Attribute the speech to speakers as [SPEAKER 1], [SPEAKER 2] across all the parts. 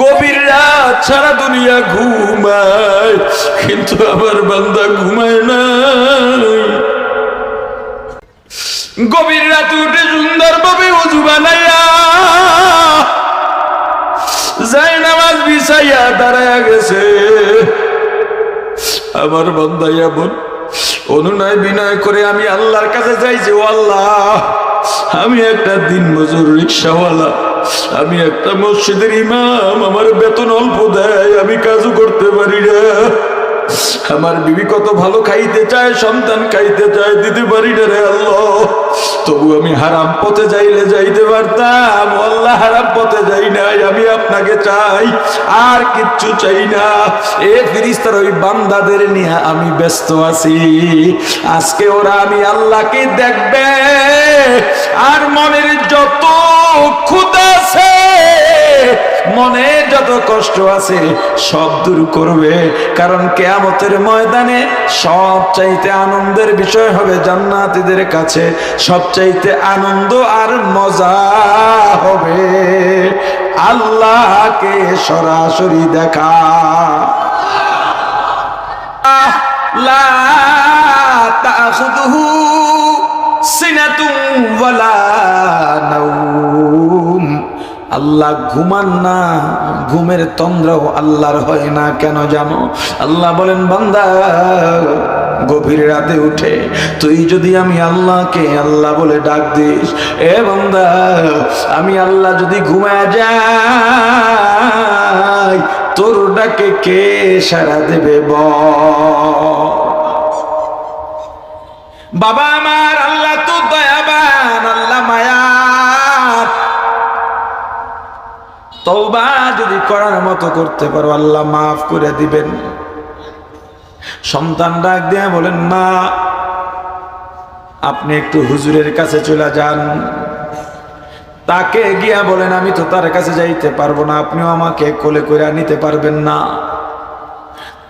[SPEAKER 1] গভীর রাত সারা দুনিয়া ঘুমায়, কিন্তু আমার বান্দা ঘুমায় না গভীর রাত উঠে সুন্দরভাবে উজু বানাইয়া যাই নামাজ বিছাইয়া দাঁড়ায়া গেছে। আমার বান্দাইয়া বোন অনুনয় বিনয় করে আমি আল্লাহর কাছে চাইছি ও আল্লাহ। আমি একটা দিন মজুর রিক্সাওয়ালা, আমি একটা মসজিদের ইমাম, আমার বেতন অল্প দেয়, আমি কাজও করতে পারি না। আমার বিবি কত ভালো খাইতে চায়, সন্তান খাইতে চায় দিতে পারি না রে আল্লাহ। তবু আমি হারাম পথে যাইলে যাইতে পারতাম, আল্লাহ হারাম পথে যাই নাই, আমি আপনাকে চাই, আর কিচ্ছু চাই না। এ ফিরিস্তার ওই বান্দাদের নিয়ে আমি ব্যস্ত আছি। আজকে ওরা আমি আল্লাহকে দেখবে, আর মনের যত ক্ষুদা আছে মনে যত কষ্ট আছে, সব দূর করবে। কারণ কেয়ামতের ময়দানে সব চাইতে আনন্দের বিষয় হবে জান্নাতীদের কাছে। সব চাইতে আনন্দ আর মজা হবে আল্লাহকে সরাসরি দেখা। লা তাখুদুহু সিনাতুন ওয়ালা আল্লাহ ঘুমান না, ঘুমের তন্দ্রাও আল্লাহর হয় না, কেন জানো? আল্লাহ বলেন, বান্দা, গভীর রাতে উঠে তুই যদি আমি আল্লাহকে আল্লাহ বলে ডাক দিস, এ বান্দা, আমি আল্লাহ যদি ঘুমায় যাই, তোর ডাকে কে সারা দেবে বল? বাবা আমার, আল্লাহ তো দয়াবান, আল্লাহ মায়া তওবা যদি করার মতো করতে পারো, আল্লাহ মাফ করে দিবেন। সন্তান ডাক দিয়ে বলেন, মা, আপনি একটু হুজুরের কাছে চলে যান। তাকে গিয়া বলেন, আমি তো তার কাছে যাইতে পারব না, আপনিও আমাকে কোলে করে নিতে পারবেন না।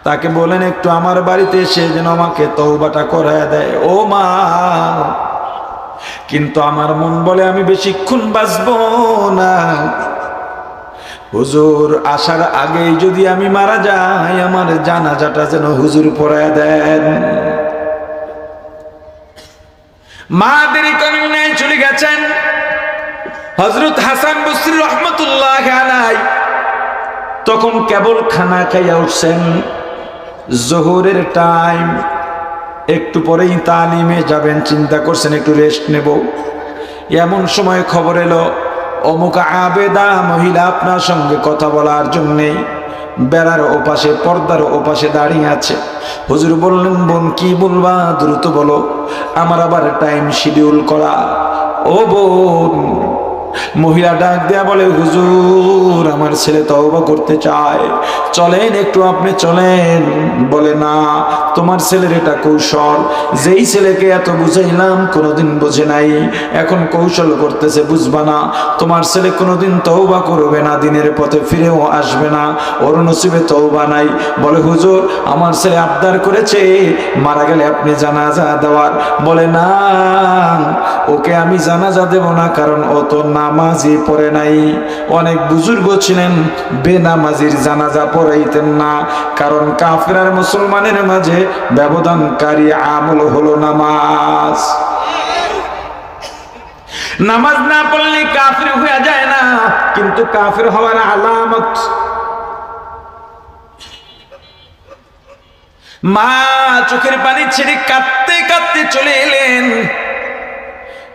[SPEAKER 1] তাকে বলেন, একটু আমার বাড়িতে এসে যেন আমাকে তৌবাটা করায় দেয়। ও মা, কিন্তু আমার মন বলে আমি বেশিক্ষণ বাঁচবো না। হুজুর, আসার আগেই যদি আমি মারা যাই, আমার জানাজাটা যেন হুজুর পড়ায় দেন। মা দেরি করেন নাই চলে গেছেন হজরত হাসান বসরি রহমতুল্লাহ আলাই তখন কেবল খানা খাইয়া উঠছেন। জোহরের টাইম, একটু পরেই তালিমে যাবেন, চিন্তা করছেন, একটু রেস্ট নেব। এমন সময় খবর এলো অমুক আবেদা মহিলা আপনার সঙ্গে কথা বলার জন্যেই বেড়ার ওপাশে, পর্দার ওপাশে দাঁড়িয়ে আছে। হুজুর বললেন, বোন, কি বলবা? দ্রুত বলো। আমার আবার টাইম শিডিউল করা। ও বোন মহিলা ডাক দেয়া বলে, হুজুর, আমার ছেলে তওবা করতে চায়। চলেন একটু আপনি চলেন। বলে, না, তোমার ছেলের এটা কৌশল। যেই ছেলেকে এত বুঝাইলাম, কোনোদিন বোঝে নাই। এখন কৌশল করতেছে, বুঝবা না। তোমার ছেলে কোনোদিন তওবা করবে না, দিনের পথে ফিরেও আসবে না। ওর নসিবে তওবা নাই। বলে, হুজুর, আমার ছেলে আবদার করেছে, মারা গেলে আপনি জানাজা দেওয়ার। বলে, না, ওকে আমি জানাজা দেব না, কারণ ও তো নামাজি পড়ে নাই। অনেক বুজুর্গ ছিলেন, বেনামাজির জানাজা পড়াইতেন না। কারণ কাফের আর মুসলমানের মাঝে ব্যবধানকারী আমল হলো নামাজ। নামাজ না পড়লে কাফির হয়ে যায় না, কিন্তু কাফির হওয়ার আলামত। মা চোখের পানি ছেড়ে কাঁদতে কাঁদতে চলে এলেন।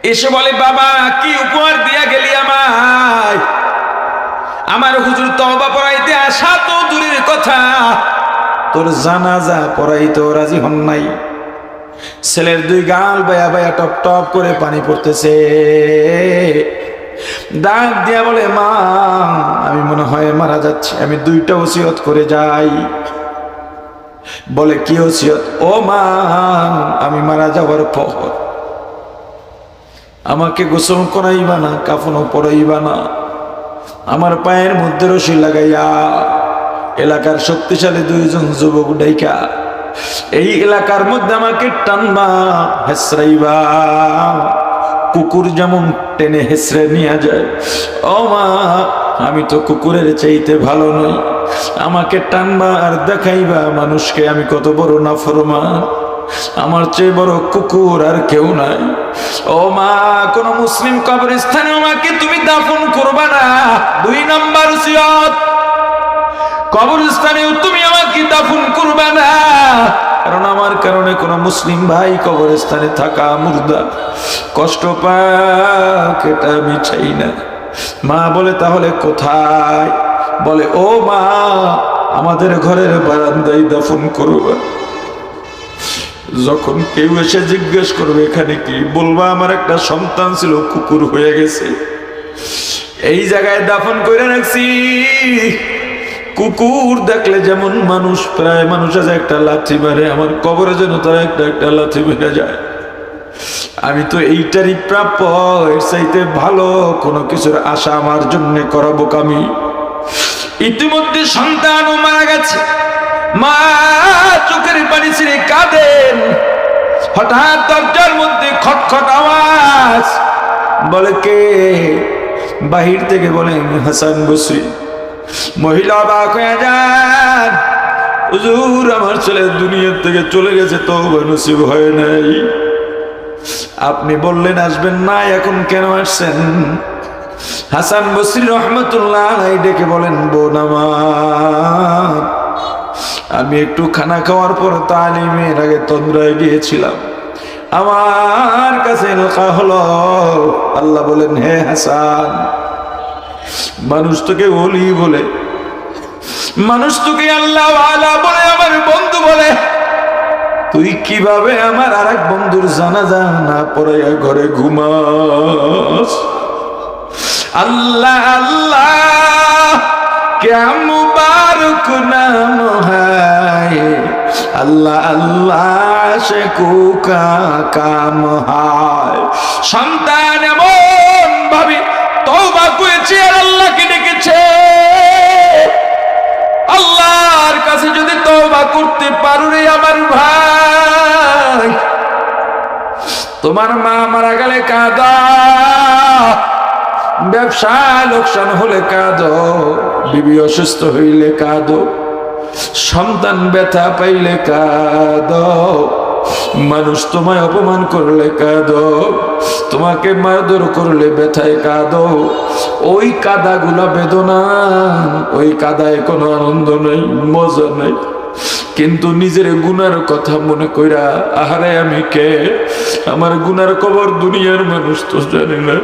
[SPEAKER 1] এসে বলে, বাবা, কি উপহার দিয়া গেলি আমায়? আমার হুজুর তওবা পড়াইতে আসা তো দূরের কথা। তোর জানাজা পড়াইতে রাজি হন নাই। ছেলের দুই গাল বায়া বায়া টপ টপ করে পানি পড়তেছে। ডাক দিয়া বলে, মা, আমি মনে হয় মারা যাচ্ছি, আমি দুইটা ওসিয়ত করে যাই। বলে, কি ওসিয়ত? ও মা, আমি মারা যাওয়ার পর। আমাকে গোসল করাইবা না, কাফনও পরাইবা না। আমার পায়ের মধ্যে রশি লাগাইয়া এলাকার শক্তিশালী দুইজন যুবক ডাইকা, এই এলাকার মধ্যে আমাকে টানবা, হেসরাইবা। কুকুর যেমন টেনে হেসরে নিয়ে যায়। ও মা, আমি তো কুকুরের চাইতে ভালো নই। আমাকে টানবা আর দেখাইবা, মানুষকে আমি কত বড় নাফরমান। আমার চেয়ে বড় কুকুর আর কেউ নাই। ও মা, কোন মুসলিম কবরস্থানে আমাকে তুমি দাফন করবা না। দুই নাম্বার সিয়ত। কবরস্থানেও তুমি আমাকে দাফন করবে না। কারণ আমার কারণে কোন মুসলিম ভাই কবরস্থানে থাকা মুর্দা। কষ্ট পাক, এটা আমি চাই না। মা বলে, তাহলে কোথায়? বলে, ও মা, আমাদের ঘরের বারান্দায় দাফন করবে। যখন কেউ এসে জিজ্ঞেস করবে, এখানে কি? বলবা, আমার একটা সন্তান ছিল, কুকুর হয়ে গেছে। এই জায়গায় দাফন করে রাখছি। কুকুর দেখলে যেমন মানুষ, প্রায় মানুষ আছে, একটা লাথি মারে, আমার কবরে যেন তারা একটা একটা লাথি মেরে যায়। আমি তো এইটারই প্রাপ্য, এর চাইতে ভালো কোনো কিছুর আশা আমার জন্য করাবো আমি ইতিমধ্যে সন্তানও মারা গেছে। মা চোখের পানি ছিঁড়ে কাঁদেন। হঠাৎ দরজার মধ্যে খটখট আওয়াজ। বলে কে? বাহির থেকে বলেন হাসান বসরি। মহিলা অবাক হয়ে যান। হুজুর, আমার ছেলে দুনিয়ার থেকে চলে গেছে তো নসিব হয় নাই। আপনি বললেন, আসবেন না, এখন কেন আসছেন? হাসান বসরি রহমতুল্লাহ ডেকে বলেন, বোন আমার। আমি একটু খানা খাওয়ার পর তালিমের আগে তন্দ্রায় গিয়েছিলাম। আমার কাছে এলাকা হলো, আল্লাহ বলেন, হে হাসান, মানুষ তোকে বলি বলে, মানুষ তোকে আল্লাহ আলা বলে, আমার বন্ধু বলে। তুই কীভাবে আমার আর এক বন্ধুর জানাজা না পড়াইয়া ঘরে ঘুমাস? আল্লাহ আল্লাহ क्या मुबारक नाम है আল্লাহ আল্লাহ সে কুকা কাম হায় সন্তান এমন ভাবে তওবা করেছে আর আল্লাহকে ডেকেছে আল্লাহর কাছে যদি তওবা করতে পারো রে আমার ভাই তোমার মা মারা গেলে কাদা ব্যবসা লোকসান হলে কাঁদো বিবি অসুস্থ হইলে কাঁদো। সন্তান ব্যথা পাইলে কাঁদো। মানুষ তোমায় অপমান করলে কাঁদো। তোমাকে মারধর করলে ব্যথায় কাঁদো। ওই কাদাগুলা বেদনা, ওই কাদায় কোনো আনন্দ নেই, মজা নেই। কিন্তু নিজের গুনার কথা মনে কইরা, আহারে আমি কে? আমার গুনার খবর দুনিয়ার মানুষ তো জানে না।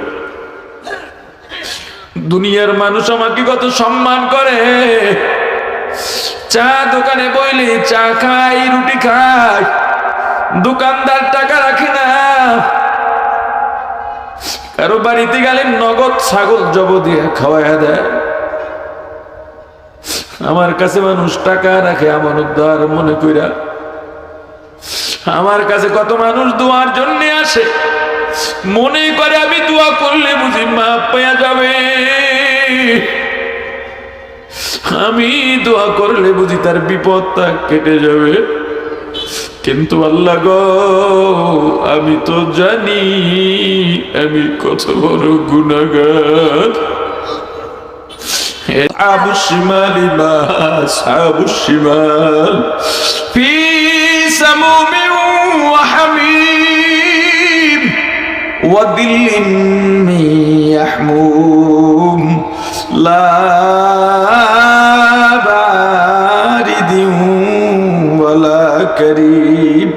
[SPEAKER 1] দুনিয়ার মানুষ আমাকে কত সম্মান করে। চা দোকানে বইলে, চা খাই, রুটি খাই, দোকানদার টাকা রাখে না। কারও বাড়িতে গেলে নগদ ছাগল জব দিয়ে খাওয়াইয়া দেয়। আমার কাছে মানুষ টাকা রাখে আমার উদ্ধার মনে কইরা। আমার কাছে কত মানুষ দোয়ার জন্য আসে। মনে করে আমি দোয়া করলে বুঝি মা পেয়া যাবে আমি দোয়া করলে বুঝি তার বিপদটা কেটে যাবে কিন্তু আল্লাহ গো আমি তো জানি আমি কত বড় গুণাগার أصحاب الشمال ما أصحاب الشمال في سموم وحميم وظل من يحموم لا بارد ولا كريم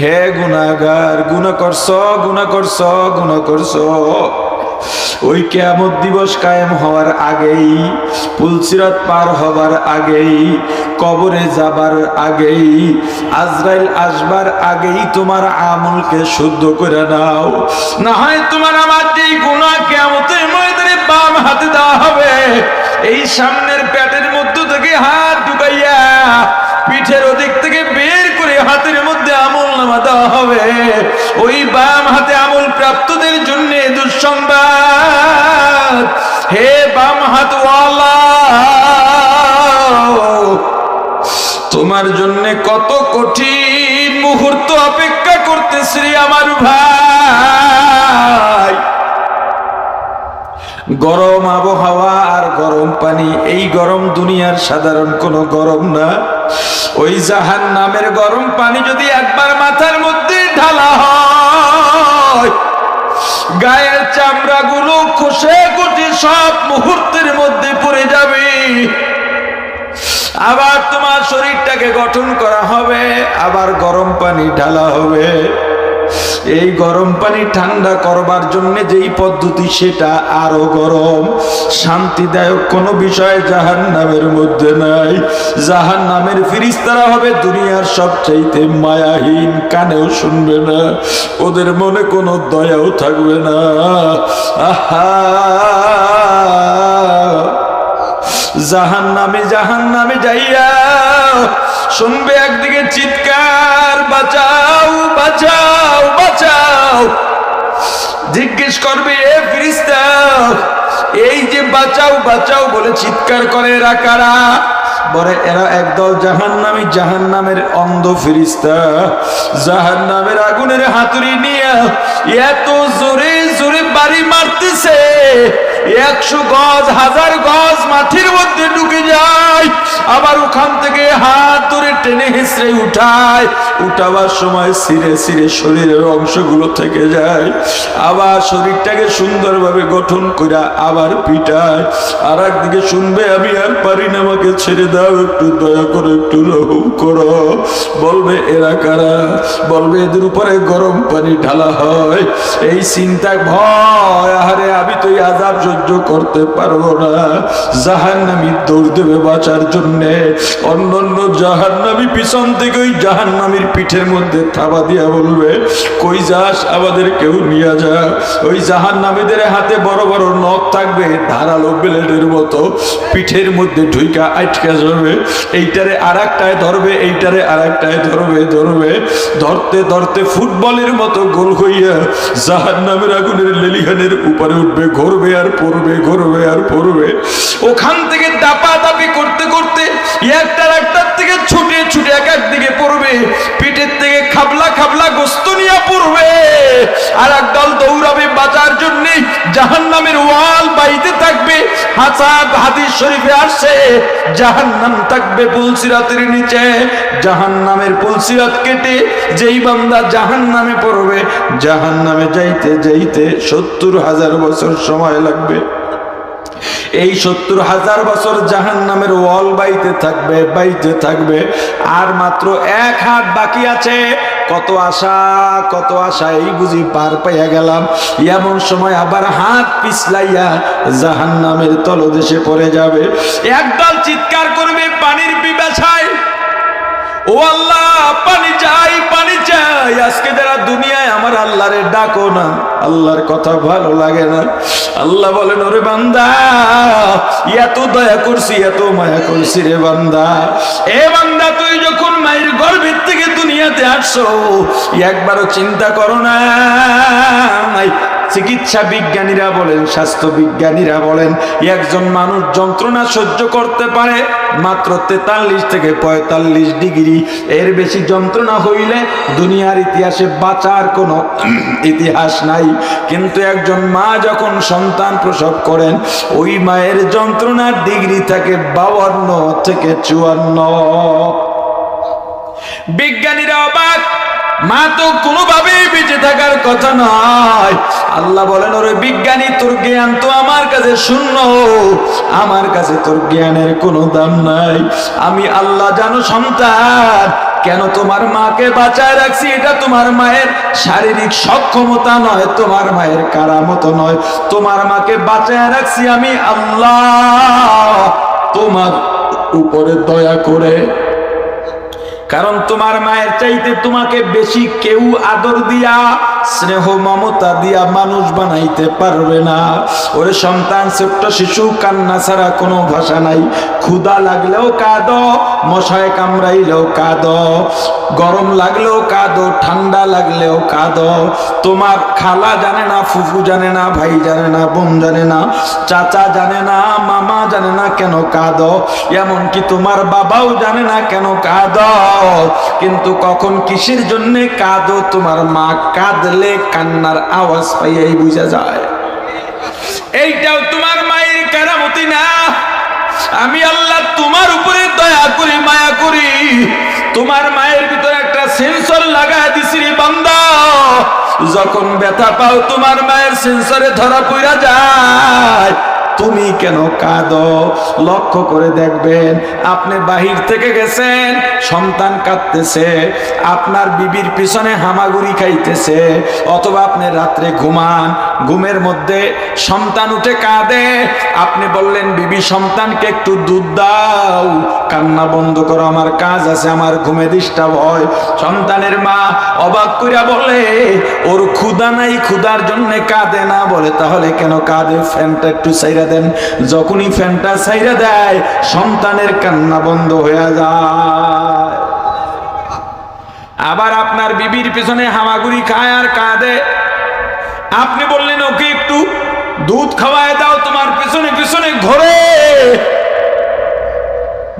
[SPEAKER 1] হে গুনাগার গুনা করছ গুনা করছ গুনা করছ ওই কেয়ামত দিবস কায়েম হওয়ার আগেই পুলসিরাত পার হবার আগেই কবরে যাবার আগেই, আজরাইল আসবার আগেই তোমার আমলকে শুদ্ধ করে নাও। না হয় তোমার আমার যে গুণা কেমতের ময়দানে বাম হাতে দেওয়া হবে, এই সামনের প্যাটের মধ্য থেকে হাত ঢুকাইয়া পিঠের ওদিক থেকে বের করে হাতের মধ্যে আমল নামা দেওয়া হবে। ওই বাম হাতে আমল প্রাপ্তদের জন্য দুঃসংবাদ। হে বাম হাত তোমার জন্য কত কঠিন মুহূর্ত অপেক্ষা করতেছি আমার ভাই। গরম আবহাওয়া আর গরম পানি, এই গরম দুনিয়ার সাধারণ কোনো গরম না। ওই জাহান নামের গরম পানি যদি একবার মাথার মধ্যে ঢালা হয়, গায়ের চামড়াগুলো খসে খুশি সব মুহূর্তের মধ্যে পড়ে যাবে। আবার তোমার শরীরটাকে গঠন করা হবে, আবার গরম পানি ঢালা হবে। এই গরম পানি ঠান্ডা করবার জন্য যেই পদ্ধতি, সেটা আরও গরম। শান্তিদায়ক কোনো বিষয় জাহান নামের মধ্যে নাই। জাহান নামের ফিরিস্তারা হবে দুনিয়ার সবচাইতে মায়াহীন, কানেও শুনবে না। ওদের মনে কোনো দয়াও থাকবে না। আহা! জাহান নামে জাহান নামে যাইয়া শুনবে একদিকে চিৎকার, বাঁচাও বাঁচাও বাঁচাও। জিজ্ঞেস করবে, এ এই যে বাঁচাও বাঁচাও, বলে চিৎকার করে এরা কারা? বলে, এরা একদল জাহান নামী জাহান নামের অন্ধ ফিরিস্তা। জাহান নামের আগুনের হাতুড়ি নিয়ে এত জোরে বাড়ি মারতেছে। একশো গজ, হাজার গজ মাটির মধ্যে ঢুকে যায়। আবার ওখান থেকে হাত ধরে টেনে হেসড়ে উঠায়। উঠাবার সময় সিরে সিরে শরীরের অংশগুলো থেকে যায়। আবার শরীরটাকে সুন্দরভাবে গঠন করে আবার পিটায়। আর একদিকে শুনবে, আমি আর পারি না, আমাকে ছেড়ে দাও, একটু দয়া করে, একটু রহম করো। বলবে, এরা কারা? বলবে, এদের উপরে গরম পানি ঢালা হয়। এই চিন্তা ভয় আহারে আমি তো আজাব সহ্য করতে পারব না। জাহান্নামি দৌড় দেবে বাঁচার জন্যে। অন্য অন্য জাহান্নামি পিছন থেকে ওই জাহান্নামির পিঠের মধ্যে থাবা দিয়া বলবে, কই যাস, আমাদের কেউ নিয়ে যা। ওই হাতে বড় বড় নখ থাকবে, ধারালো ব্লেডের মতো। পিঠের মধ্যে ঢুইকা আটকে যাবে। এইটারে আর একটায় ধরবে, এইটারে আর একটায় ধরবে ধরবে। ধরতে ধরতে ফুটবলের মতো গোল হইয়া জাহান্নামের আগুনের লেলিহানের উপরে উঠবে, ঘুরবে আর পড়বে, ঘুরবে আর পড়বে। ওখান থেকে দাপা দাপি করতে করতে একটার একটার থেকে ছুটে ছুটে এক এক দিকে পড়বে। পিঠের থেকে খাবলা খাবলা গোস্ত নিয়ে পড়বে। আর একদল দৌড়াবে বাঁচার জন্য জাহান নামের ওয়াল বাইতে থাকবে। হাসাব হাদিস শরীফে আসছে জাহান নাম থাকবে পুলসিরাতের নিচে। জাহান নামের পুলসিরাত কেটে যেই বান্দা জাহান নামে পড়বে জাহান নামে যাইতে যাইতে সত্তর হাজার বছর সময় লাগবে। এই সত্তর হাজার বছর জাহান নামের ওয়াল বাইতে থাকবে বাইতে থাকবে। আর মাত্র এক হাত বাকি আছে। কত আশা কত আশা এই বুঝি পার পাইয়া গেলাম। এমন সময় আবার হাত পিছলাইয়া জাহান নামের তলদেশে পড়ে যাবে। একদল চিৎকার করবে, পানির বিবেছায় ও আল্লাহ, পানি চাই পানি চাই। আজকে যারা দুনিয়ায় আমার আল্লাহরে ডাকো না, আল্লাহর কথা ভালো লাগে না। আল্লাহ বলেন, ওরে বান্দা, এত দয়া করছি, এত মায়া করছি রে বান্দা। এ বান্দা, তুই যখন মায়ের গর্ভের থেকে দুনিয়াতে আসছো, একবারও চিন্তা করো না চিকিৎসা বিজ্ঞানীরা বলেন, স্বাস্থ্য বিজ্ঞানীরা বলেন, একজন মানুষ যন্ত্রণা সহ্য করতে পারে মাত্র তেতাল্লিশ থেকে পঁয়তাল্লিশ ডিগ্রি। এর বেশি যন্ত্রণা হইলে দুনিয়ার ইতিহাসে বাঁচার কোনো ইতিহাস নাই। কিন্তু একজন মা যখন সন্তান প্রসব করেন, ওই মায়ের যন্ত্রণার ডিগ্রি থাকে বাউন্ন থেকে চুয়ান্ন। বিজ্ঞানীরা অবাক মা তো কোনোভাবেই বেঁচে থাকার কথা নয়। আল্লাহ বলেন, ওরে বিজ্ঞানী, তোর জ্ঞান তো আমার কাছে শূন্য। আমার কাছে তোর জ্ঞানের কোনো দাম নাই। আমি আল্লাহ জানো সন্তান, কেন তোমার মাকে বাঁচায় রাখছি? এটা তোমার মায়ের শারীরিক সক্ষমতা নয়, তোমার মায়ের কারামতো নয়। তোমার মাকে বাঁচায় রাখছি আমি আল্লাহ। তোমার উপরে দয়া করে কারণ তোমার মায়ের চাইতে তোমাকে বেশি কেউ আদর দিয়া স্নেহ মমতা দিয়া মানুষ বানাইতে পারবে না। ওরে সন্তান, ছোট্ট শিশু, কান্না ছাড়া কোনো ভাষা নাই। ক্ষুদা লাগলেও কাঁদ, মশায় কামড়াইলেও কাঁদ। গরম লাগলেও কাঁদো, ঠান্ডা লাগলেও কাঁদ। তোমার খালা জানে না, ফুফু জানে না, ভাই জানে না, বোন জানে না, চাচা জানে না, মামা জানে না কেন কাঁদ। এমনকি তোমার বাবাও জানে না কেন কাঁদ। কিন্তু কখন কিসের জন্যে কাঁদো, তোমার মা কাঁদলে কান্নার আওয়াজ পাইয়াই বুঝা যায়। এইটাও তোমার মায়ের কেরামতি না। আমি আল্লাহ তোমার উপরে দয়া করি, মায়া করি। তোমার মায়ের ভিতরে একটা সেন্সর লাগা দিছি বান্দা। যখন ব্যথা পাও, তোমার মায়ের সেন্সরে ধরা পড়া যায়। তুমি কেন কাঁদো? লক্ষ্য করে দেখবেন, আপনি বাহির থেকে গেছেন, সন্তান কাঁদতেছে, আপনার বিবির পিছনে হামাগুড়ি খাইতেছে, অথবা আপনি রাত্রে ঘুমান, ঘুমের মধ্যে সন্তান উঠে কাঁদে, আপনি বললেন, বিবি, সন্তানকে একটু দুধ দাও, কান্না বন্ধ করো, আমার কাজ আছে, আমার ঘুমে ডিস্টার্ব হয়। সন্তানের মা অবাক কইরা বলে, ওর ক্ষুদা নাই ক্ষুদার জন্য কাঁদে না। বলে, তাহলে কেন কাঁদে? ফ্যানটা একটু সাইরা দেন, যখনই ফ্যানটা সাইরা দেয়, সন্তানের কান্না বন্ধ হয়ে যায়। আবার আপনার বিবির পিছনে হামাগুড়ি খায় আর কাঁদে। আপনি বললেন, ওকে একটু দুধ খাওয়ায় দাও, তোমার পিছনে পিছনে ঘোরে।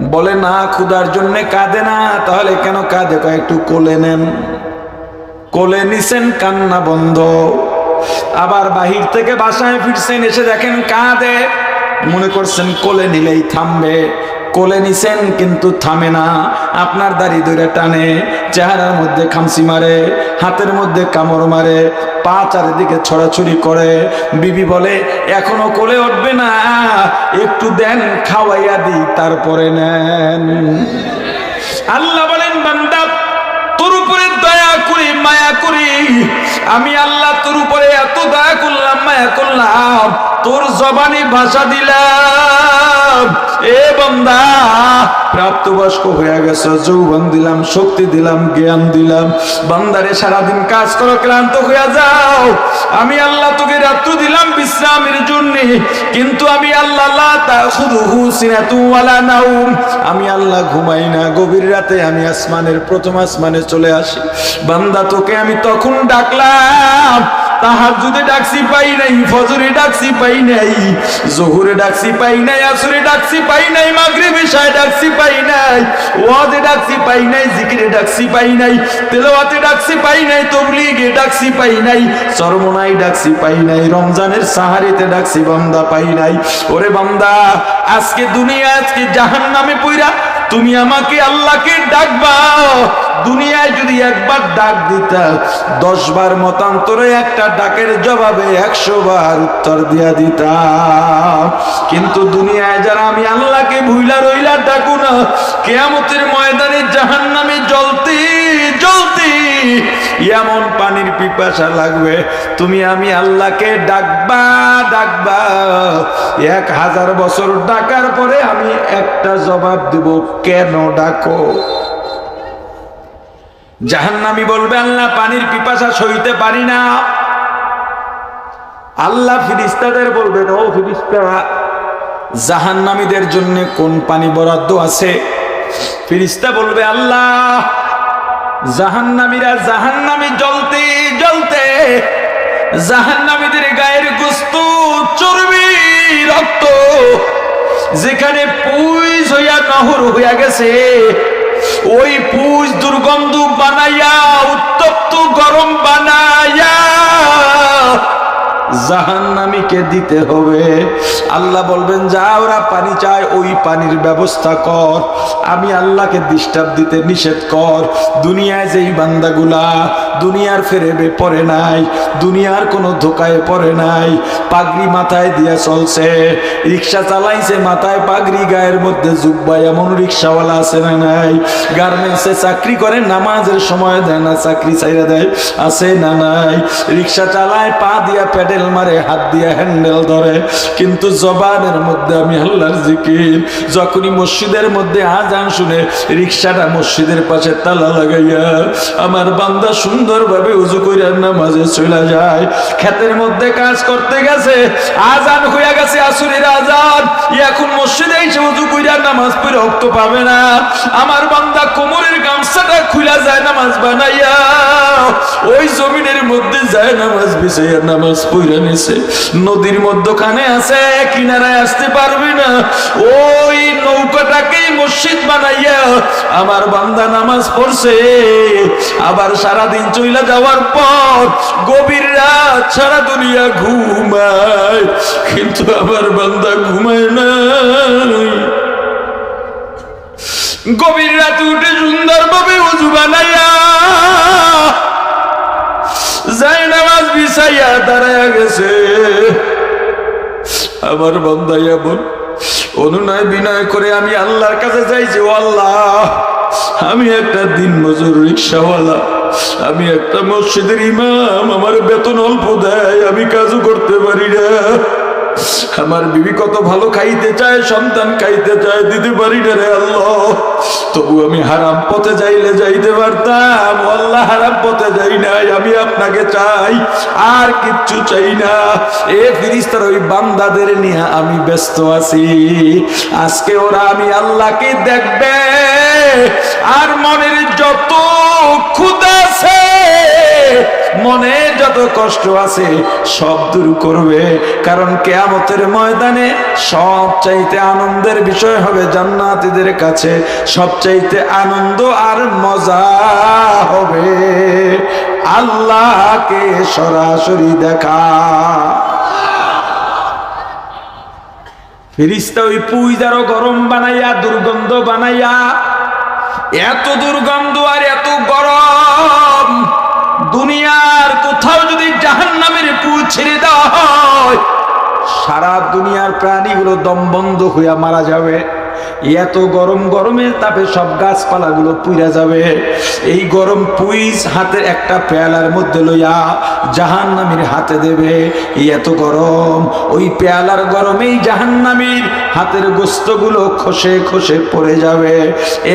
[SPEAKER 1] বলে, না, ক্ষুধার জন্য কাঁদে না, তাহলে কেন কাঁদে? কয়, একটু কোলে নেন। কোলে নিছেন, কান্না বন্ধ। আবার বাহির থেকে বাসায় ফিরছেন, এসে দেখেন কাঁদে। মনে করছেন কোলে নিলেই থামবে। কোলে নিছেন কিন্তু থামে না। আপনার দাড়ি ধরে টানে, চেহারার মধ্যে খামসি মারে, হাতের মধ্যে কামড় মারে, পা চারিদিকে ছড়াছড়ি করে। বিবি বলে, এখনও কোলে উঠবে না, একটু দেন, খাওয়াইয়া দিই, তারপরে নেন। আল্লাহ বলেন, বান্দা, তোর উপরে দয়া করি, মায়া করি আমি আল্লাহ তোর উপরে এত দয়া করলাম মায়া করলাম তোর জবানি ভাষা দিলাম। এ বন্দা হয়ে গেছে, যৌবন দিলাম, শক্তি দিলাম, জ্ঞান দিলাম। বান্দারে সারাদিন কাজ করো, ক্লান্ত হয়ে যাও। আমি আল্লাহ তোকে রাত্র দিলাম বিশ্রামের জন্য, কিন্তু আমি আল্লাহ আমি আল্লাহ ঘুমাই না, গভীর রাতে আমি আসমানের প্রথম আসমানে চলে আসি। বান্দা তোকে আমি তখন ডাকলাম তাহার যদি ডাকছি পাই নাই ফজরে ডাকছি পাই নাই জহুরে ডাকছি পাই নাই আসরে ডাকছি পাই নাই মাগরিবে শায় ডাকছি পাই নাই ওয়াদে ডাকছি পাই নাই জিকিরে ডাকছি পাই নাই তেলাওয়াতে ডাকছি পাই নাই তবলিগে ডাকছি পাই নাই চরমনাই ডাকছি পাই নাই রমজানের সাহারিতে ডাকছি বান্দা পাই নাই ওরে বান্দা আজকে দুনিয়া আজকে জাহান নামে পইরা তুমি আমাকে আল্লাহকে ডাকবাও। দুনিয়ায় যদি একবার ডাক দিতা দশ বার মতান্তরে একটা ডাকের জবাবে একশো বার উত্তর দিয়া দিতা। কিন্তু দুনিয়ায় যারা আমি আল্লাহকে ভুইলা রইলা ডাকু না, কেয়ামতের ময়দানে জাহান নামে জ্বলতে জ্বলতে এমন পানির পিপাসা লাগবে। তুমি আমি আল্লাহকে ডাকবা ডাকবা। এক হাজার বছর ডাকার পরে আমি একটা জবাব দেব, কেন ডাকো? জাহান্নামি বলবে, আল্লাহ, পানির পিপাসা সইতে পারি না। আল্লাহ ফিরিস্তাদের বলবেন, ও ফিরিস্তা জাহান্নামীদের জন্য কোন পানি বরাদ্দ আছে? ফিরিস্তা বলবে, আল্লাহ জাহান্নামীরা জাহান্নামী জ্বলতে জ্বলতে জাহান্নামীদের গায়ের গোস্ত, চর্বি, রক্ত যেখানে পুইজ হইয়া নহর হইয়া গেছে, ওই পুজ দুর্গন্ধ বানাইয়া, উত্তপ্ত গরম বানাইয়া জাহান্নামীকে দিতে হবে। আল্লাহ বলবেন, যা, ওরা পানি চায়, ওই পানির ব্যবস্থা কর। আমি আল্লাহকে ডিস্টার্ব দিতে নিষেধ কর। দুনিয়ায় যেই বান্দাগুলা দুনিয়ার ফেরেবে পড়ে নাই, দুনিয়ার কোনো ধোকায় পড়ে নাই। পাগড়ি মাথায় দিয়ে চলছে, রিক্সা চালাইছে মাথায় পাগড়ি, গায়ের মধ্যে জুব্বা, এমন রিক্সাওয়ালা আছে না নাই? গার্মেন্টসে চাকরি করে, নামাজের সময় দেয় না, চাকরি চাইরা দেয়, আছে না নাই? রিক্সা চালায়, পা দিয়া প্যাডেল মারে, হাত দিয়া হ্যান্ডেল ধরে। কিন্তু জবানের মধ্যে আমি আল্লাহর জিকির, যখনই মসজিদের মধ্যে আজান শুনে, রিক্সাটা মসজিদের পাশে তালা লাগাইয়া, আমার বান্দা সুন্দরভাবে উজু করে নামাজে চলে যায়। ক্ষেতের মধ্যে কাজ করতে গেছে, আজান হইয়া গেছে আসুরের আজান। এখন মসজিদে এসে উজু কইরা নামাজ পড়ে রক্ত পাবে না। আমার বান্দা কোমরের গামছাটা খুলা যায় নামাজ বানাইয়া। ওই জমিনের মধ্যে যায় নামাজ বিছাইয়া নামাজ পড়ে নিছে। নদীর মধ্যখানে আছে, কিনারায় আসতে পারবে না। ওই নৌকাটাকেই মসজিদ বানাইয়া আমার বান্দা নামাজ পড়ছে। আবার সারাদিন চইলা যাওয়ার পর গভীর রাত সারা দুনিয়া ঘুমায়। কিন্তু আমার বান্দা ঘুমায় না। গভীর রাতে উঠে সুন্দরভাবে উজু বানাইয়া বিছাইয়া দাঁড়াইয়া গেছে। আমার বন্দাইয়া বোন অনুনয় বিনয় করে আমি আল্লাহর কাছে চাইছি, ও আল্লাহ, আমি একটা দিন মজুর রিক্সাওয়ালা, আমি একটা মসজিদের ইমাম, আমার বেতন অল্প দেয়, আমি কাজও করতে পারি না। আমার বিবি কত ভালো খাইতে চায়, সন্তান খাইতে চায় দিতে পারি রে আল্লাহ। তবু আমি হারাম পথে যাইলে যাইতে পারতাম, আল্লাহ হারাম পথে যাই নাই, আমি আপনাকে চাই, আর কিচ্ছু চাই না। এ ফিরিস্তার ওই বান্দাদের নিয়ে আমি ব্যস্ত আছি। আজকে ওরা আমি আল্লাহকে দেখবে। আর মনের যত ক্ষুদা আছে, মনে যত কষ্ট আছে, সব দূর করবে। কারণ কেয়ামতের ময়দানে সব চাইতে আনন্দের বিষয় হবে জান্নাতীদের কাছে। সব চাইতে আনন্দ আর মজা হবে আল্লাহকে সরাসরি দেখা। ফিরিস্তা ওই পুইদারও গরম বানাইয়া, দুর্গন্ধ বানাইয়া এত দুর্গন্ধ আর এত গরম, দুনিয়ার কোথাও যদি জাহান নামের পু ছেড়ে দেওয়া হয়, সারা দুনিয়ার প্রাণীগুলো দমবন্ধ হইয়া মারা যাবে। এত গরম গরমের তাপে সব গাছপালাগুলো পুইরা যাবে। এই গরম পুইস হাতের একটা পেয়ালার মধ্যে লইয়া জাহান নামির হাতে দেবে। এত গরম, ওই পেয়ালার গরমেই জাহান নামির হাতের গোস্তগুলো খসে খসে পড়ে যাবে।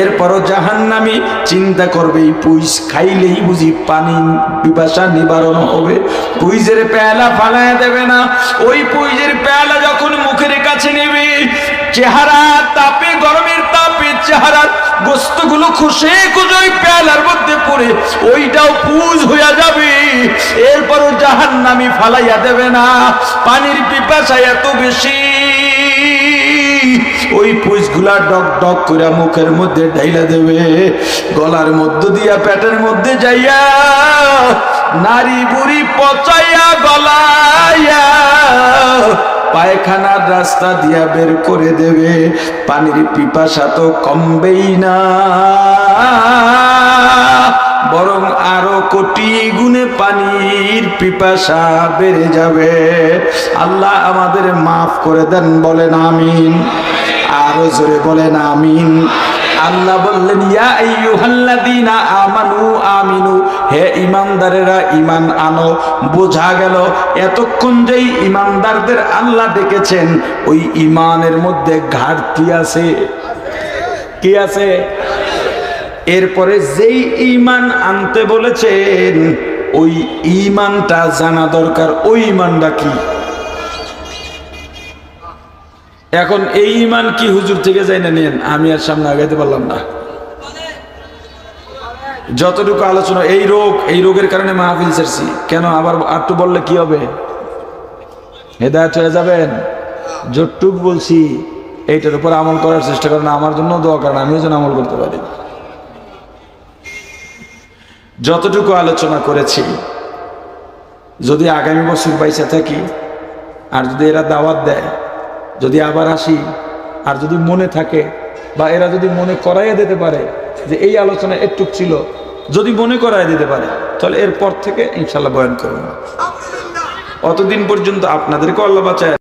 [SPEAKER 1] এরপরও জাহান নামি চিন্তা করবে, এই পুইস খাইলেই বুঝি পানি পিপাসা নিবারণ হবে। পুইজের পেয়ালা ফালায় দেবে না। ওই পুইজের পেয়ালা যখন মুখের কাছে নেবে চেহারা তাপে, গরমের তাপে চেহারার গোস্তগুলো খুশে খুঁজোই পেয়ালার মধ্যে পড়ে, ওইটাও পুজ হইয়া যাবে। এরপরও জাহান নামি ফালাইয়া দেবে না। পানির পিপাসা এত বেশি ওই পুইসগুলা ডক ডক করে মুখের মধ্যে ঢাইলা দেবে। গলার মধ্য দিয়া পেটের মধ্যে যাইয়া নারী বুড়ি পচাইয়া গলাইয়া পায়খানার রাস্তা দিয়া বের করে দেবে। পানির পিপাসা তো কমবেই না। বরং আরও কোটি গুণে পানির পিপাসা বেড়ে যাবে। আল্লাহ আমাদের মাফ করে দেন, বলেন আমিন। আরও জোরে বলেন আমিন। আল্লাহ বললেন, ইয়া আইয়ুহাল্লাযীনা আমানু, আমিনু, হে ইমানদারেরা ইমান আনো। বোঝা গেল, এতক্ষণ যেই ইমানদারদের আল্লাহ ডেকেছেন, ওই ইমানের মধ্যে ঘাটতি আছে। কি আছে? এরপরে যেই ইমান আনতে বলেছেন, ওই ইমানটা জানা দরকার, ওই ইমানটা কি? এখন এই ইমান কি হুজুর থেকে যাই না নিয়েন আমি আর সামনে আগাইতে পারলাম না। যতটুকু আলোচনা, এই রোগ, এই রোগের কারণে মাহফিল ছেড়ছি। কেন আবার একটু বললে কি হবে? হেদায়ত হয়ে যাবেন? যতটুক বলছি, এইটার উপর আমল করার চেষ্টা করেন। আমার জন্য দোয়া করেন, আমিও যেন আমল করতে পারি। যতটুকু আলোচনা করেছি, যদি আগামী বছর বাইসে থাকি, আর যদি এরা দাওয়াত দেয় যদি আবার আসি আর যদি মনে থাকে বা এরা যদি মনে করাইয়া দিতে পারে যে এই আলোচনা একটু ছিল যদি মনে করাইয়া দিতে পারে তাহলে এরপর থেকে ইনশাল্লাহ বয়ান করব অতদিন পর্যন্ত আপনাদেরকে আল্লাহ বাঁচায়